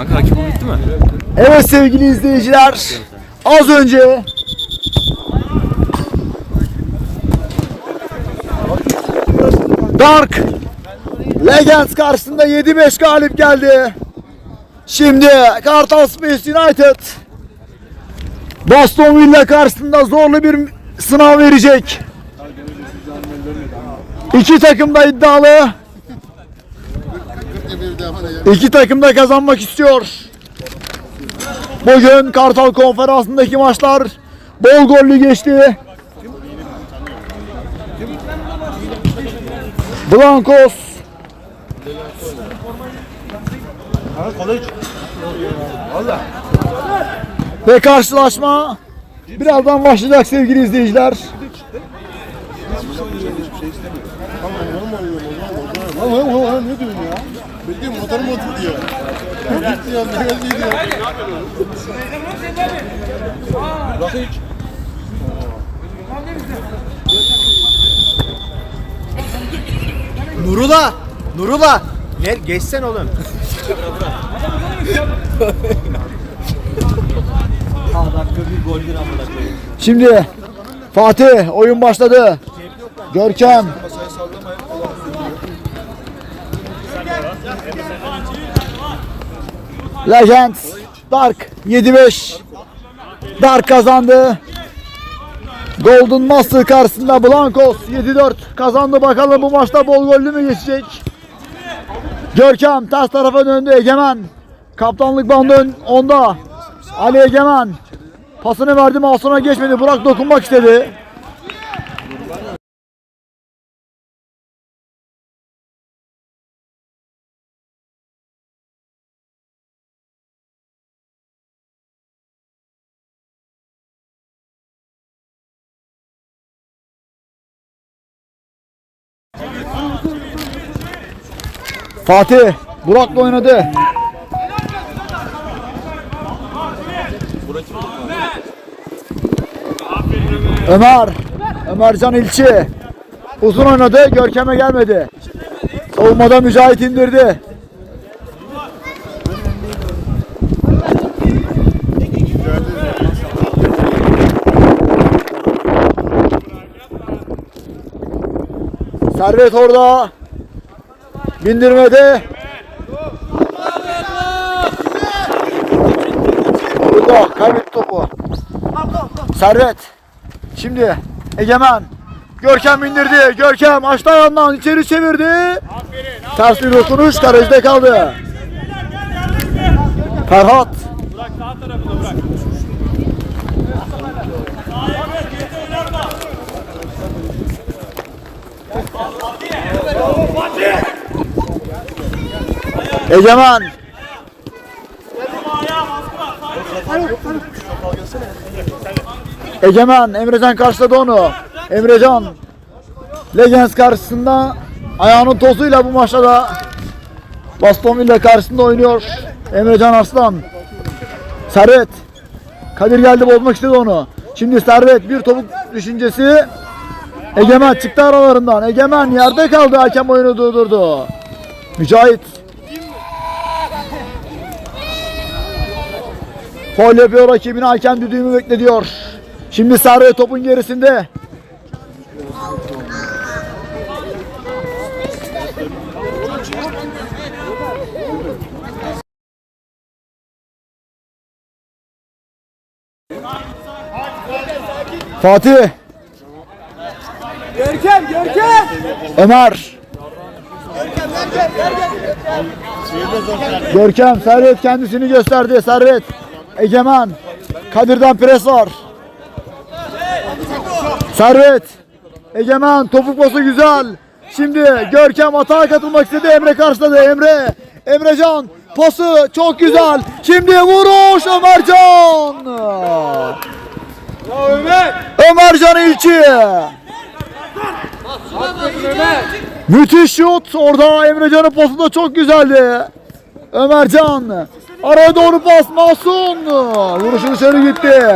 Kanka rakip bu bitti mi? Evet sevgili izleyiciler. Az önce Dark Legends karşısında 7-5 galip geldi. Şimdi Kartal Space United Boston Villa karşısında zorlu bir sınav verecek. İki takım da iddialı. İki takım da kazanmak istiyor. Bugün Kartal Konferansı'ndaki maçlar bol gollü geçti. Blancos ve karşılaşma birazdan başlayacak sevgili izleyiciler. Lan ne diyorsun ya? Bildiğin motor mu otur diyor. Gitti ya ne diyor. Nurula! Nurula! Ne geçsen oğlum. Şimdi Fatih oyun başladı. Görkem Legends Dark 7-5 Dark kazandı. Golden Master karşısında Blancos 7-4 kazandı. Bakalım bu maçta bol gollü mü geçecek? Görkem ters tarafa döndü. Egemen kaptanlık bandı onda. Ali Egemen pasını verdi Masum'a geçmedi. Burak dokunmak istedi. Fatih Burak'la oynadı. Ömer. Ömercan İlçi. Uzun oynadı. Görkem'e gelmedi. Savunmada Mücahit indirdi. Servet orada. Bindirmedi. Burada kaybetti topu. Servet. Şimdi Egemen. Görkem indirdi. Görkem açtı ayağından içeri çevirdi. Ters bir dokunuş garajda kaldı. Ferhat. Egemen. Egemen Emrecan karşıladı onu. Emrecan Legends karşısında ayağının tozuyla bu maçta da Baston Villa karşısında oynuyor. Emrecan Arslan. Servet. Kadir geldi bozmak istedi onu. Şimdi Servet bir topuk düşüncesi. Egemen çıktı aralarından. Egemen yerde kaldı. Hakem oyunu durdurdu. Mücahit. Foul yapıyor rakibine hakem düdüğümü bekletiyor. Şimdi Sarı topun gerisinde. Fatih. Görkem, Görkem. Ömer. Görkem, Servet kendisini gösterdi. Servet, Egemen, Kadir'den pres var. Servet, Egemen, topuk pası güzel. Şimdi Görkem atağa katılmak istedi. Emre karşıladı. Emre, Emrecan, pası çok güzel. Şimdi vuruş Ömercan. Ömercan İlçi. Müthiş şut. Orada Emrecan'ın pası da çok güzeldi. Ömercan. Araya doğru pas Mahsun. Vuruşun içeri gitti.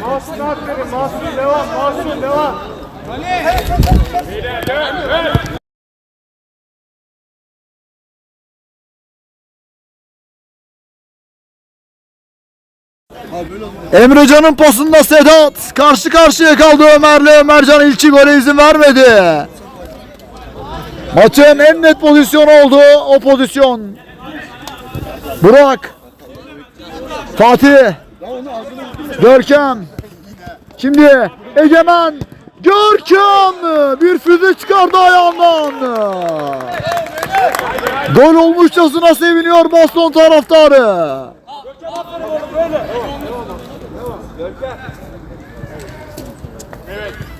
Mahsun aferin. Mahsun devam. Mahsun devam. Emrecan'ın posunda Sedat karşı karşıya kaldı Ömer'le. Ömercan ilçi gole izin vermedi. Maçın en net pozisyonu oldu. O pozisyon Burak Fatih Görkem Şimdi Egemen Görkem bir füze çıkardı ayağından. Gol olmuşçasına seviniyor Boston taraftarı.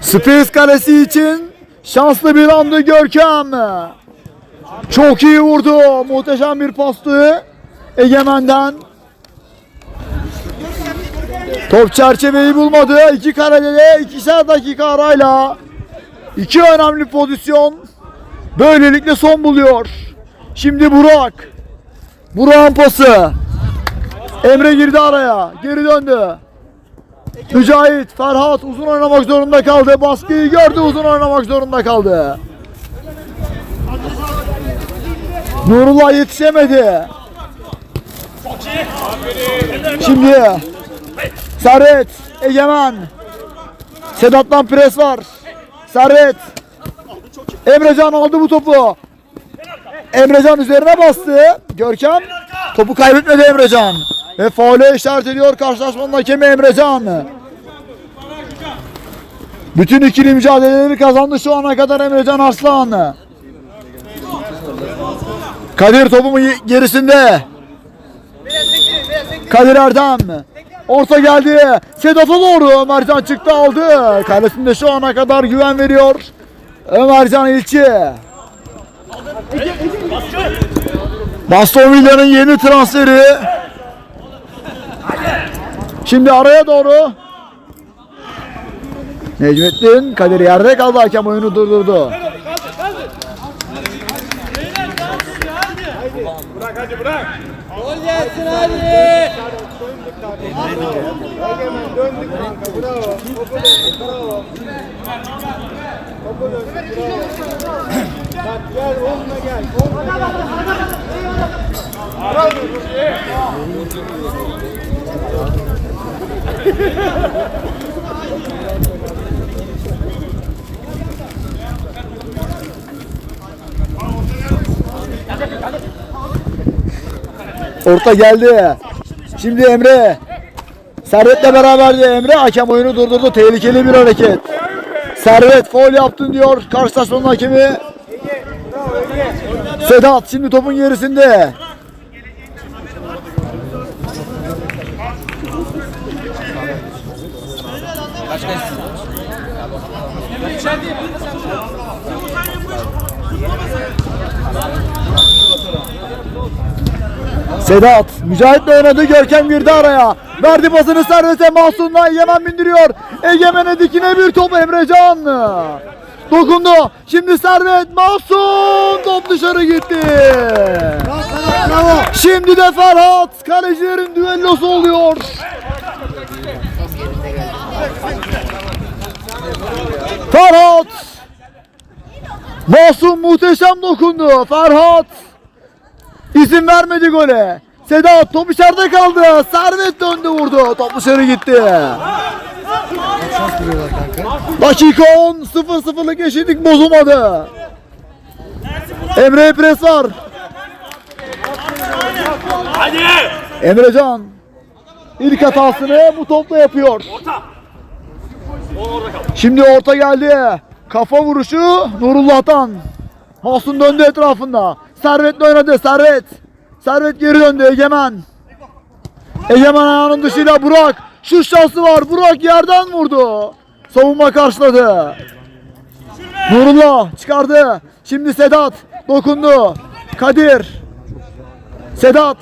Space kalesi için şanslı bir andı Görkem. Çok iyi vurdu. Muhteşem bir pastı. Egemen'den. Top çerçeveyi bulmadı. İki karede de ikişer dakika arayla iki önemli pozisyon böylelikle son buluyor. Şimdi Burak. Burak'ın pası. Emre girdi araya. Geri döndü. Mücahit, Ferhat uzun oynamak zorunda kaldı. Baskıyı gördü uzun oynamak zorunda kaldı. Nurullah yetişemedi. Şimdi Servet, Egemen. Sedat'tan pres var. Servet. Emrecan aldı bu topu. Emrecan üzerine bastı. Görkem topu kaybetmedi Emrecan. Ve faule işaret ediyor karşılaşmanın hakemi Emrecan. Bütün ikili mücadeleleri kazandı şu ana kadar Emrecan Arslan. Kadir topumun gerisinde. Kadir Erdem. Orta geldi. Sedat'a doğru Ömercan çıktı aldı. Kalesinde şu ana kadar güven veriyor. Ömercan İlçi. Baston Villa'nın yeni transferi. Şimdi araya doğru. Necmettin Kadir yerde kaldı hakem oyunu durdurdu. hadi bırak. Gol gelsin hadi. Döndük tabii. Egemen döndük kanka bravo. Topu döndük bravo. Topu döndük bravo. Bak gel onunla gel. Onunla gel. Bravo. Hadi hadi hadi. Orta geldi. Şimdi Emre. Servet'le beraberdi Emre. Hakem oyunu durdurdu. Tehlikeli bir hareket. Servet foul yaptın diyor. Karşılaşmanın hakemi. Sedat şimdi topun gerisinde. Sedat Mücahit'le oynadı Görkem girdi araya. Verdi pasını Servet'e Mahsun'la Egemen bindiriyor. Egemen'e dikine bir top Emrecan. Dokundu. Şimdi Servet Mahsun top dışarı gitti. Şimdi de Ferhat kalecilerin düellosu oluyor. Ferhat Mahsun muhteşem dokundu. Ferhat İzin vermedi gole. Sedat top içeride kaldı. Servet döndü vurdu. Top dışarı gitti. Dakika 10 0-0'lık eşitlik bozulmadı. Emre pres var. Emrecan ilk hatasını bu topla yapıyor. Şimdi orta geldi. Kafa vuruşu Nurullah'tan. Mahsun döndü etrafında. Servet'le oynadı. Servet. Servet geri döndü. Egemen. Egemen ayağının dışıyla Burak. Şu şansı var. Burak yerden vurdu. Savunma karşıladı. Nurullah çıkardı. Şimdi Sedat dokundu. Kadir. Sedat.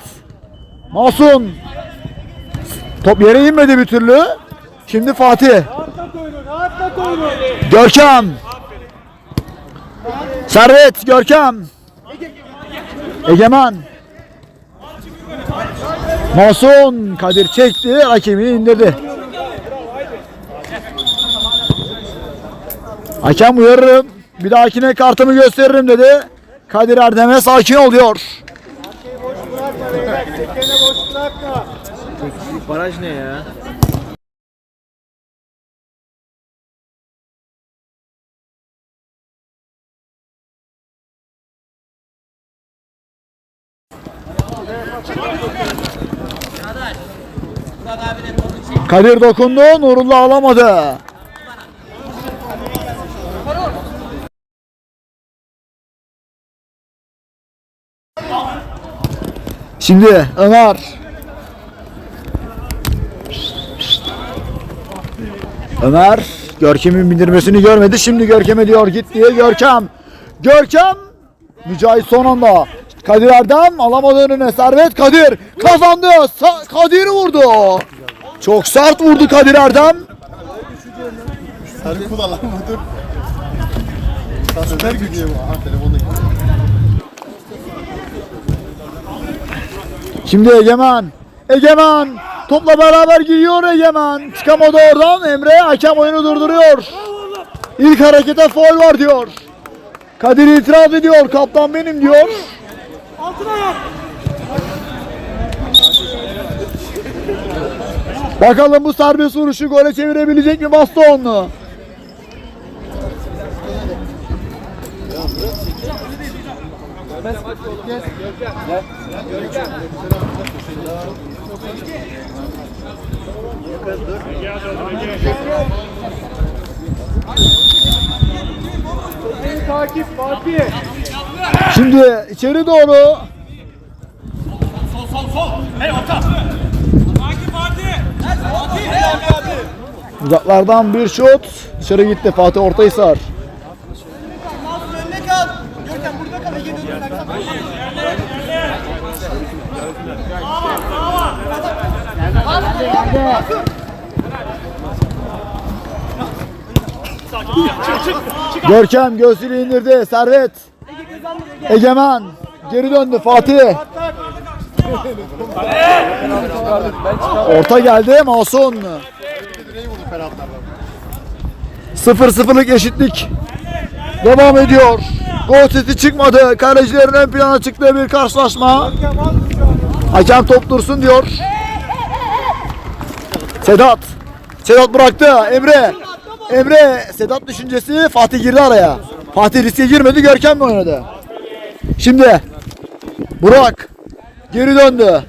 Masum. Top yere inmedi bir türlü. Şimdi Fatih. Görkem. Servet, Görkem. Egemen. Mason Kadir çekti, rakibini indirdi. Hakem uyarırım. Bir dahakine kartımı gösteririm dedi. Kadir Erdem'e sakin ol diyor. Tek kişilik baraj ne ya? Kadir dokundu. Nurullah alamadı. Şimdi Ömer. Ömer Görkem'in bindirmesini görmedi. Şimdi Görkem'e diyor git diye Görkem. Görkem Mücahit son anda. Kadir Erdem alamadı önüne. Servet Kadir kazandı. Sa- Kadir vurdu. Çok sert vurdu Kadir Erdem. Sarı kullanma dur. Süper gücü bu. Ha telefondaki. Şimdi Egemen. Egemen. Topla beraber giriyor Egemen. Çıkamadı oradan. Emre hakem oyunu durduruyor. İlk harekete faul var diyor. Kadir itiraz ediyor. Kaptan benim diyor. Bakalım bu serbest vuruşu gole çevirebilecek mi Bastonlu? Şimdi içeri doğru. Uzaklardan bir şut. Dışarı gitti. Fatih Ortaysar. Görkem göğsüyle indirdi. Servet. Egemen. Geri döndü Fatih. Orta geldi Masun. Direği vurdu penaltılardan. 0-0'lık eşitlik devam ediyor. Gol sesi çıkmadı. Kalecilerin ön plana çıktığı bir karşılaşma. Hakem top dursun diyor. Sedat. Sedat bıraktı. Emre. Emre. Sedat düşüncesi Fatih girdi araya. Fatih riske girmedi. Görkem mi oynadı? Şimdi Burak geri döndü.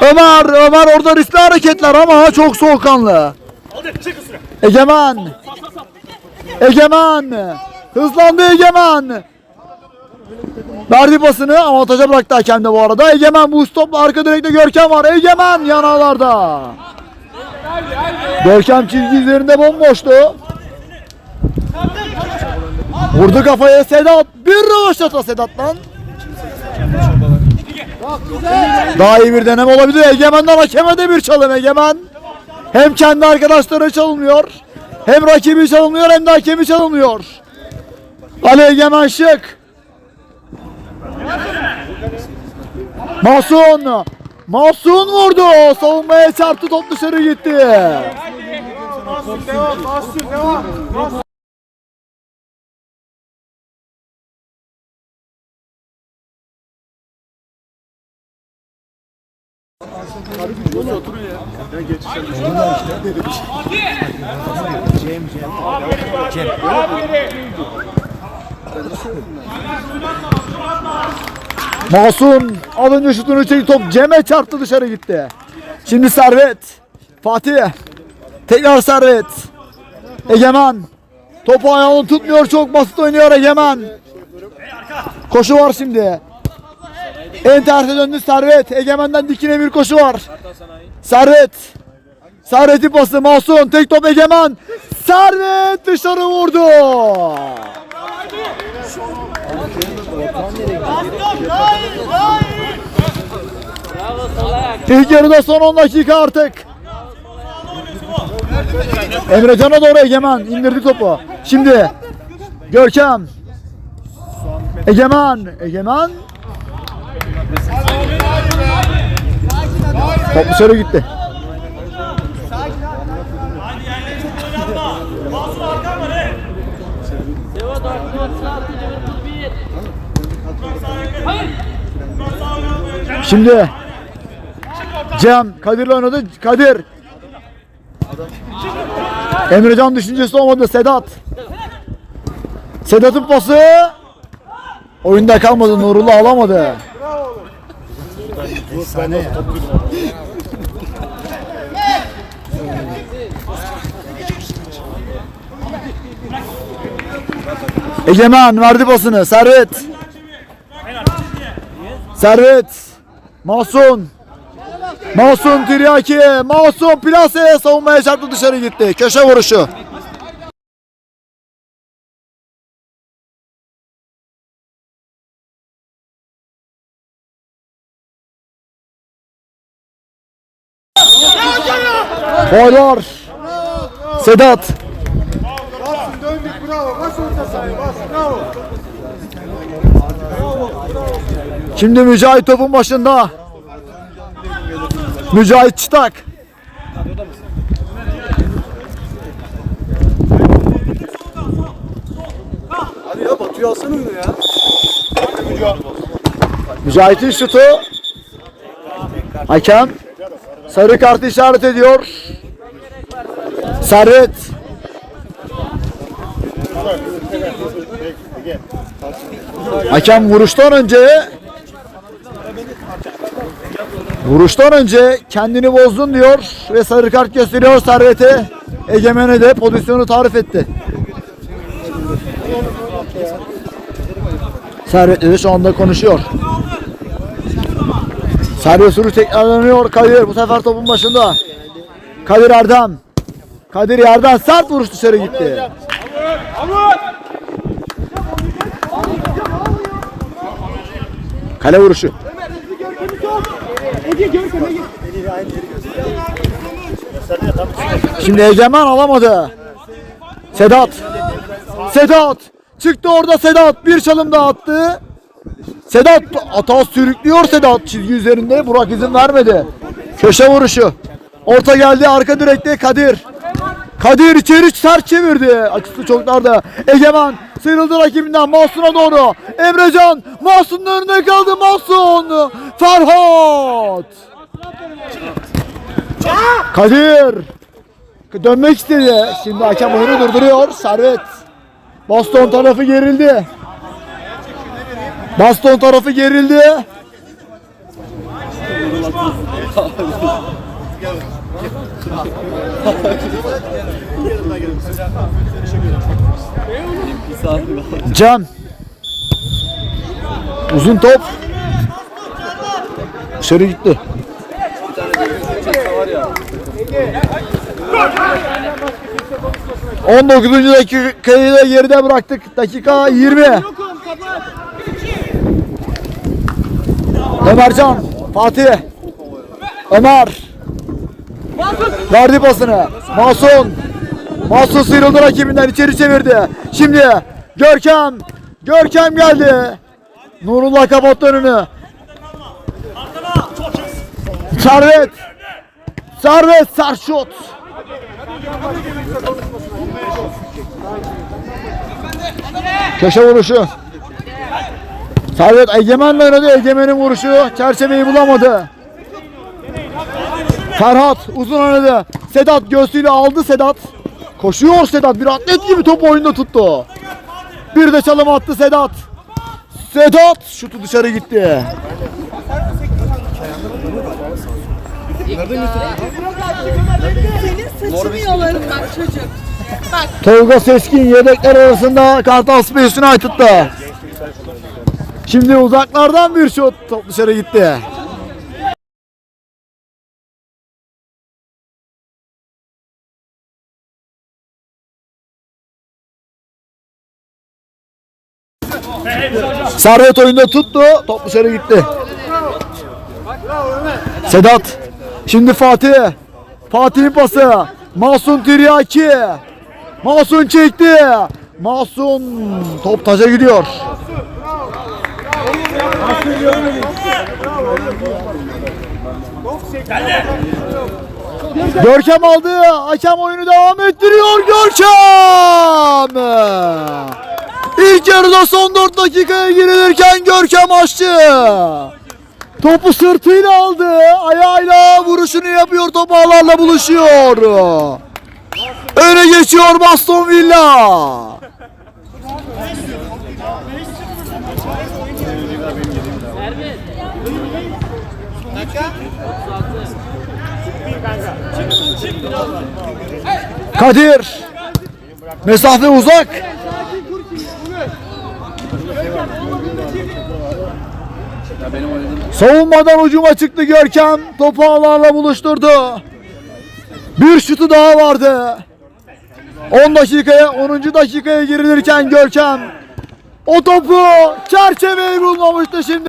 Ömer, Ömer orada riskli hareketler ama çok soğukkanlı. Egemen. Egemen. Hızlandı Egemen. Verdi pasını avantaja bıraktı hakem de bu arada. Egemen bu stopla arka direkte Görkem var. Egemen yanağlarda. Görkem çizgi üzerinde bomboştu. Vurdu kafaya Sedat. Bir rövaşata Sedat'tan. Daha iyi bir deneme olabilir. Egemen'den hakeme de bir çalım Egemen. Hem kendi arkadaşları çalınmıyor. Hem rakibi çalınmıyor hem de hakemi çalınmıyor. Ali Egemen şık. Masun. Masun vurdu. Savunmaya çarptı top dışarı gitti. Masun alınca şutunu çekti top Cem'e çarptı dışarı gitti. Şimdi Servet. Fatih. Tekrar Servet. Egemen. Topu ayağını tutmuyor çok basit oynuyor Egemen. Koşu var şimdi. En terse döndü Servet. Egemen'den dikine bir koşu var. Servet. Servet'in pası Masun. Tek top Egemen. Servet dışarı vurdu. İlk yarıda son 10 dakika artık. Emrecan'a doğru Egemen indirdi topu. Şimdi Görkem. Egemen. Egemen. Top dışarı gitti. Şimdi Cem Kadir'le oynadı. Kadir. Emrecan düşüncesi olmadı. Sedat. Sedat'ın pası. Oyunda kalmadı. Nurullah alamadı. Efsane ya. Egemen pasını. Servet. Servet. Masum. Masum Tiryaki. Masum plaseye savunmaya çarptı dışarı gitti. Köşe vuruşu. Faul var. Sedat. Döndük bravo. Bas orta sahaya bas. Bravo. Şimdi Mücahit topun başında. Mücahit Çıtak. Hadi ya Batu'yu alsana oyunu ya. Mücahit'in şutu. Hakem sarı kart işaret ediyor. Servet. Hakem vuruştan önce Vuruştan önce kendini bozdun diyor ve sarı kart gösteriyor Servet'e. Egemen'e de pozisyonu tarif etti. Servet de şu anda konuşuyor. Servet vuruş tekrarlanıyor Kadir bu sefer topun başında. Kadir Erdem. Kadir yerden sert vuruş dışarı gitti. Kale vuruşu. Şimdi Egemen alamadı. Sedat. Sedat. Çıktı orada Sedat. Bir çalım daha attı. Sedat ata sürüklüyor Sedat çizgi üzerinde. Burak izin vermedi. Köşe vuruşu. Orta geldi arka direkte Kadir. Kadir içeri sert çevirdi. Açısı çok dardı. Egemen sıyrıldı rakibinden Mahsun'a doğru. Emrecan Mahsun'un önünde kaldı Mahsun. Ferhat. Kadir. Dönmek istedi. Şimdi hakem oyunu durduruyor. Servet. Baston tarafı gerildi. Baston tarafı gerildi. Can. Uzun top. Dışarı gitti. On dokuzuncu dakikayı da geride bıraktık. Dakika 20. Ömercan, Fatih, Ömer. Verdi pasını. Masun. Masun sıyrıldı rakibinden içeri çevirdi. Şimdi Görkem. Görkem geldi. Nurullah kapattı önünü. Servet. Servet sert şut. Köşe vuruşu. Servet Egemen'le oynadı. Egemen'in vuruşu çerçeveyi bulamadı. Ferhat uzun oynadı. Sedat göğsüyle aldı Sedat. Koşuyor Sedat. Bir atlet gibi top oyunda tuttu. Bir de çalım attı Sedat. Sedat şutu dışarı gitti. Tolga Seskin yedekler arasında Kartal Space United'da. Şimdi uzaklardan bir şut top dışarı gitti. Servet oyunda tuttu. Top dışarı gitti. Sedat. Şimdi Fatih. Fatih'in pası. Masum Tiryaki. Masun çekti. Masun top taca gidiyor. Görkem aldı. Hakem oyunu devam ettiriyor Görkem. İlk yarıda son 4 dakikaya girilirken Görkem açtı. Topu sırtıyla aldı. Ayağıyla vuruşunu yapıyor. Top ağlarla buluşuyor. Öne geçiyor Baston Villa. Kadir. Mesafe uzak. Savunmadan ucuma çıktı Görkem. Topu ağlarla buluşturdu. Bir şutu daha vardı. 10 dakikaya 10. dakikaya girilirken Görkem o topu çerçeveyi bulmamıştı şimdi.